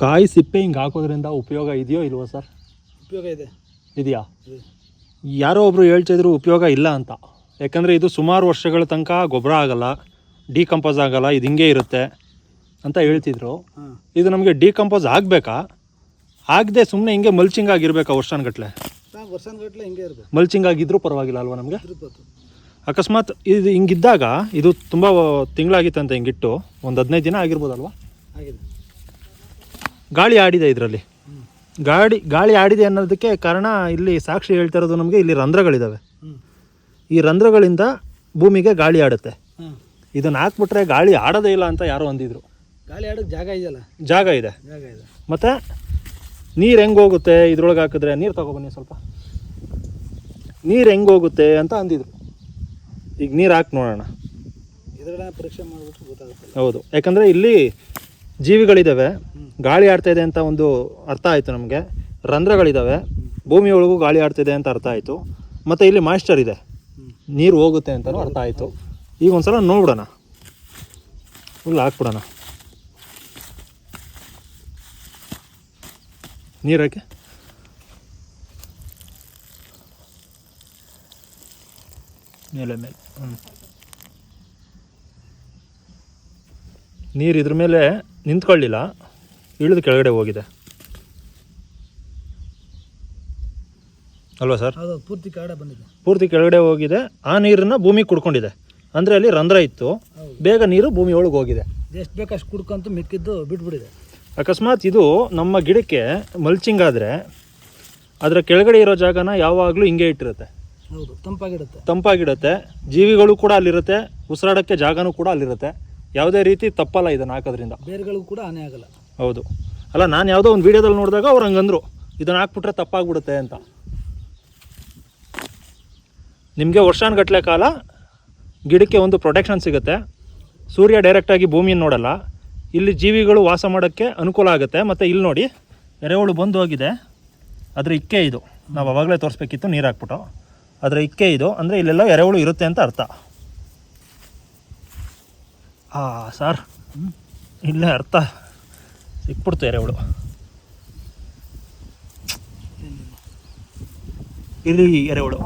ಕಾಯಿ ಸಿಪ್ಪೆ ಹಿಂಗೆ ಹಾಕೋದ್ರಿಂದ ಉಪಯೋಗ ಇದೆಯೋ ಇಲ್ವೋ ಸರ್? ಉಪಯೋಗ ಇದೆ. ಇದೆಯಾ? ಯಾರೋ ಒಬ್ಬರು ಹೇಳ್ತಿದ್ರು ಉಪಯೋಗ ಇಲ್ಲ ಅಂತ. ಯಾಕಂದರೆ ಇದು ಸುಮಾರು ವರ್ಷಗಳ ತನಕ ಗೊಬ್ಬರ ಆಗಲ್ಲ ಡಿಕಂಪೋಸ್ ಆಗಲ್ಲ ಇದು ಹಿಂಗೆ ಇರುತ್ತೆ ಅಂತ ಹೇಳ್ತಿದ್ರು. ಇದು ನಮಗೆ ಡಿಕಂಪೋಸ್ ಆಗಬೇಕಾ? ಆಗದೆ ಸುಮ್ಮನೆ ಹಿಂಗೆ ಮಲ್ಚಿಂಗ್ ಆಗಿರ್ಬೇಕಾ ವರ್ಷಾನ್ಗಟ್ಲೆ? ವರ್ಷಾನ್ಗಟ್ಲೆ ಹಿಂಗೆ ಇರಬೇಕು. ಮಲ್ಚಿಂಗ್ ಆಗಿದ್ರೂ ಪರವಾಗಿಲ್ಲ ಅಲ್ವಾ ನಮಗೆ? ಅಕಸ್ಮಾತ್ ಇದು ಹಿಂಗಿದ್ದಾಗ ಇದು ತುಂಬ ತಿಂಗಳಾಗಿತ್ತಂತೆ ಹಿಂಗಿಟ್ಟು ಒಂದು ಹದಿನೈದು ದಿನ ಆಗಿರ್ಬೋದಲ್ವಾ? ಆಗಿದೆ. ಗಾಳಿ ಆಡಿದೆ ಇದರಲ್ಲಿ. ಗಾಡಿ ಗಾಳಿ ಆಡಿದೆ ಅನ್ನೋದಕ್ಕೆ ಕಾರಣ ಇಲ್ಲಿ ಸಾಕ್ಷಿ ಹೇಳ್ತಾ ಇರೋದು ನಮಗೆ ಇಲ್ಲಿ ರಂಧ್ರಗಳಿದ್ದಾವೆ ಈ ರಂಧ್ರಗಳಿಂದ ಭೂಮಿಗೆ ಗಾಳಿ ಆಡುತ್ತೆ. ಇದನ್ನು ಹಾಕ್ಬಿಟ್ರೆ ಗಾಳಿ ಆಡೋದೇ ಇಲ್ಲ ಅಂತ ಯಾರೋ ಅಂದಿದ್ರು. ಗಾಳಿ ಆಡೋಕ್ಕೆ ಜಾಗ ಇದೆಯಲ್ಲ? ಜಾಗ ಇದೆ. ಜಾಗ ಇದೆ. ಮತ್ತು ನೀರು ಹೆಂಗೆ ಹೋಗುತ್ತೆ? ಇದ್ರೊಳಗೆ ಹಾಕಿದ್ರೆ ನೀರು ತಗೊಬನ್ನಿ ಸ್ವಲ್ಪ. ನೀರು ಹೆಂಗೆ ಹೋಗುತ್ತೆ ಅಂತ ಅಂದಿದ್ರು. ಈಗ ನೀರು ಹಾಕಿ ನೋಡೋಣ. ಇದ್ರಲ್ಲ ಪರೀಕ್ಷೆ ಮಾಡಬೇಕು ಗೊತ್ತಾಗುತ್ತೆ. ಹೌದು. ಯಾಕಂದರೆ ಇಲ್ಲಿ ಜೀವಿಗಳಿದ್ದಾವೆ ಗಾಳಿ ಆಡ್ತಾ ಇದೆ ಅಂತ ಒಂದು ಅರ್ಥ ಆಯಿತು ನಮಗೆ. ರಂಧ್ರಗಳಿದ್ದಾವೆ ಭೂಮಿ ಒಳಗೂ ಗಾಳಿ ಆಡ್ತಿದೆ ಅಂತ ಅರ್ಥ ಆಯಿತು. ಮತ್ತು ಇಲ್ಲಿ ಮಾಯಿಶ್ಚರ್ ಇದೆ. ನೀರು ಹೋಗುತ್ತೆ ಅಂತಲೂ ಅರ್ಥ ಆಯಿತು. ಈಗ ಒಂದ್ಸಲ ನೋಡ್ಬಿಡೋಣ. ಫುಲ್ ಹಾಕ್ಬಿಡೋಣ. ನೀರು ಹಾಕಿ. ಮೇಲೆ ಮೇಲೆ. ಹ್ಞೂ ನೀರು ಇದ್ರ ಮೇಲೆ ನಿಂತ್ಕೊಳ್ಳಿಲ್ಲ ಇಳಿದು ಕೆಳಗಡೆ ಹೋಗಿದೆ. ಅಲ್ವಾ ಸರ್? ಹೌದು ಪೂರ್ತಿ ಕಾಡ ಬಂದಿದೆ. ಪೂರ್ತಿ ಕೆಳಗಡೆ ಹೋಗಿದೆ. ಆ ನೀರನ್ನು ಭೂಮಿಗೆ ಕುಡ್ಕೊಂಡಿದೆ. ಅಂದರೆ ಅಲ್ಲಿ ರಂಧ್ರ ಇತ್ತು. ಬೇಗ ನೀರು ಭೂಮಿ ಒಳಗೆ ಹೋಗಿದೆ. ಎಷ್ಟು ಬೇಕಷ್ಟು ಕುಡ್ಕೊಂತ ಮಿಕ್ಕಿದ್ದು ಬಿಟ್ಬಿಟ್ಟಿದೆ. ಅಕಸ್ಮಾತ್ ಇದು ನಮ್ಮ ಗಿಡಕ್ಕೆ ಮಲ್ಚಿಂಗ್ ಆದರೆ ಅದರ ಕೆಳಗಡೆ ಇರೋ ಜಾಗನ ಯಾವಾಗಲೂ ಹಿಂಗೆ ಇಟ್ಟಿರುತ್ತೆ. ಹೌದು ತಂಪಾಗಿಡುತ್ತೆ. ತಂಪಾಗಿಡುತ್ತೆ. ಜೀವಿಗಳು ಕೂಡ ಅಲ್ಲಿರುತ್ತೆ. ಉಸಿರಾಡೋಕ್ಕೆ ಜಾಗನೂ ಕೂಡ ಅಲ್ಲಿರುತ್ತೆ. ಯಾವುದೇ ರೀತಿ ತಪ್ಪಲ್ಲ ಇದನ್ನು ಹಾಕೋದ್ರಿಂದ. ಬೇರೆಗಳಿಗೂ ಕೂಡ ಹಾನಿ ಆಗಲ್ಲ. ಹೌದು. ಅಲ್ಲ ನಾನು ಯಾವುದೋ ಒಂದು ವೀಡಿಯೋದಲ್ಲಿ ನೋಡಿದಾಗ ಅವ್ರು ಹಂಗಂದ್ರು ಇದನ್ನು ಹಾಕ್ಬಿಟ್ರೆ ತಪ್ಪಾಗ್ಬಿಡುತ್ತೆ ಅಂತ. ನಿಮಗೆ ವರ್ಷಾನುಗಟ್ಲೆ ಕಾಲ ಗಿಡಕ್ಕೆ ಒಂದು ಪ್ರೊಟೆಕ್ಷನ್ ಸಿಗುತ್ತೆ. ಸೂರ್ಯ ಡೈರೆಕ್ಟಾಗಿ ಭೂಮಿಯನ್ನು ನೋಡಲ್ಲ. ಇಲ್ಲಿ ಜೀವಿಗಳು ವಾಸ ಮಾಡೋಕ್ಕೆ ಅನುಕೂಲ ಆಗುತ್ತೆ. ಮತ್ತು ಇಲ್ಲಿ ನೋಡಿ ಎರೆಹುಳು ಬಂದು ಹೋಗಿದೆ. ಅದರ ಇಕ್ಕೆ ಇದು. ನಾವು ಅವಾಗಲೇ ತೋರಿಸ್ಬೇಕಿತ್ತು ನೀರು ಹಾಕ್ಬಿಟ್ಟು. ಅದರ ಇಕ್ಕೆ ಇದು. ಅಂದರೆ ಇಲ್ಲೆಲ್ಲ ಎರೆಹುಳು ಇರುತ್ತೆ ಅಂತ ಅರ್ಥ. ಹಾಂ ಸರ್. ಇಲ್ಲೇ ಅರ್ಥ. ಸಿಕ್ಬಿಡ್ತು ಅವಳು ಇಲ್ಲಿ ಎರೆಹುಳು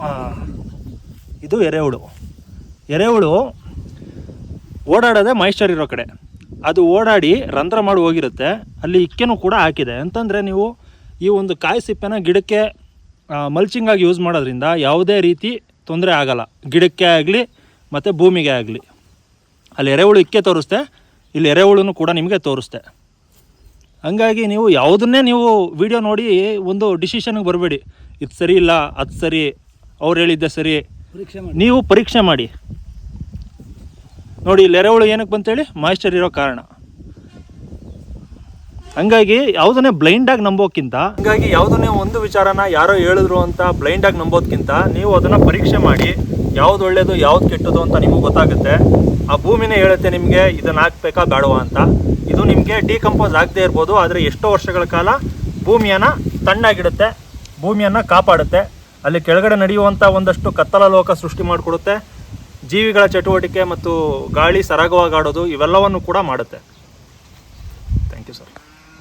ಇದು ಎರೆಹುಳು ಎರೆಹುಳು ಓಡಾಡೋದೇ ಮಾಯಿಶ್ಚರ್ ಇರೋ ಕಡೆ. ಅದು ಓಡಾಡಿ ರಂಧ್ರ ಮಾಡಿ ಹೋಗಿರುತ್ತೆ. ಅಲ್ಲಿ ಇಕ್ಕೆನೂ ಕೂಡ ಹಾಕಿದೆ. ಅಂತಂದರೆ ನೀವು ಈ ಒಂದು ಕಾಯಿ ಸಿಪ್ಪೆನ ಗಿಡಕ್ಕೆ ಮಲ್ಚಿಂಗಾಗಿ ಯೂಸ್ ಮಾಡೋದ್ರಿಂದ ಯಾವುದೇ ರೀತಿ ತೊಂದರೆ ಆಗಲ್ಲ. ಗಿಡಕ್ಕೆ ಆಗಲಿ, ಮತ್ತು ಭೂಮಿಗೆ ಆಗಲಿ. ಅಲ್ಲಿ ಎರೆಹುಳು ಇಕ್ಕೆ ತೋರಿಸ್ತೆ ಇಲ್ಲಿ ಎರೆಹುಳುನು ಕೂಡ ನಿಮಗೆ ತೋರಿಸ್ತೆ ಹಂಗಾಗಿ ನೀವು ಯಾವುದನ್ನೇ ನೀವು ವಿಡಿಯೋ ನೋಡಿ ಒಂದು ಡಿಸಿಷನ್ಗೆ ಬರಬೇಡಿ. ಇದು ಸರಿ ಇಲ್ಲ ಅದು ಸರಿ ಅವ್ರು ಹೇಳಿದ್ದೆ ಸರಿ. ಪರೀಕ್ಷೆ ನೀವು ಪರೀಕ್ಷೆ ಮಾಡಿ. ನೋಡಿ ಇಲ್ಲಿ ಎರೆಹುಳು ಏನಕ್ಕೆ ಬಂತೇಳಿ? ಮಾಯಿಶ್ಚರ್ ಇರೋ ಕಾರಣ. ಹಂಗಾಗಿ ಯಾವುದನ್ನೇ ಬ್ಲೈಂಡಾಗಿ ನಂಬೋಕ್ಕಿಂತ ಹಂಗಾಗಿ ಯಾವುದನ್ನೇ ಒಂದು ವಿಚಾರನ ಯಾರೋ ಹೇಳಿದ್ರು ಅಂತ ಬ್ಲೈಂಡಾಗಿ ನಂಬೋದ್ಕಿಂತ ನೀವು ಅದನ್ನು ಪರೀಕ್ಷೆ ಮಾಡಿ ಯಾವ್ದು ಒಳ್ಳೇದು, ಯಾವ್ದು ಕೆಟ್ಟದು ಅಂತ ನಿಮಗೆ ಗೊತ್ತಾಗುತ್ತೆ. ಆ ಭೂಮಿನೇ ಹೇಳುತ್ತೆ ನಿಮಗೆ ಇದನ್ನು ಹಾಕ್ಬೇಕಾ ಬೇಡವಾ ಅಂತ. ಇದು ನಿಮಗೆ ಡಿಕಂಪೋಸ್ ಆಗದೇ ಇರ್ಬೋದು, ಆದರೆ ಎಷ್ಟೋ ವರ್ಷಗಳ ಕಾಲ ಭೂಮಿಯನ್ನು ತಣ್ಣಾಗಿಡುತ್ತೆ, ಭೂಮಿಯನ್ನು ಕಾಪಾಡುತ್ತೆ. ಅಲ್ಲಿ ಕೆಳಗಡೆ ನಡೆಯುವಂಥ ಒಂದಷ್ಟು ಕತ್ತಲ ಲೋಕ ಸೃಷ್ಟಿ ಮಾಡಿಕೊಡುತ್ತೆ. ಜೀವಿಗಳ ಚಟುವಟಿಕೆ ಮತ್ತು ಗಾಳಿ ಸರಾಗವಾಗಿ ಆಡೋದು, ಇವೆಲ್ಲವನ್ನು ಕೂಡ ಮಾಡುತ್ತೆ.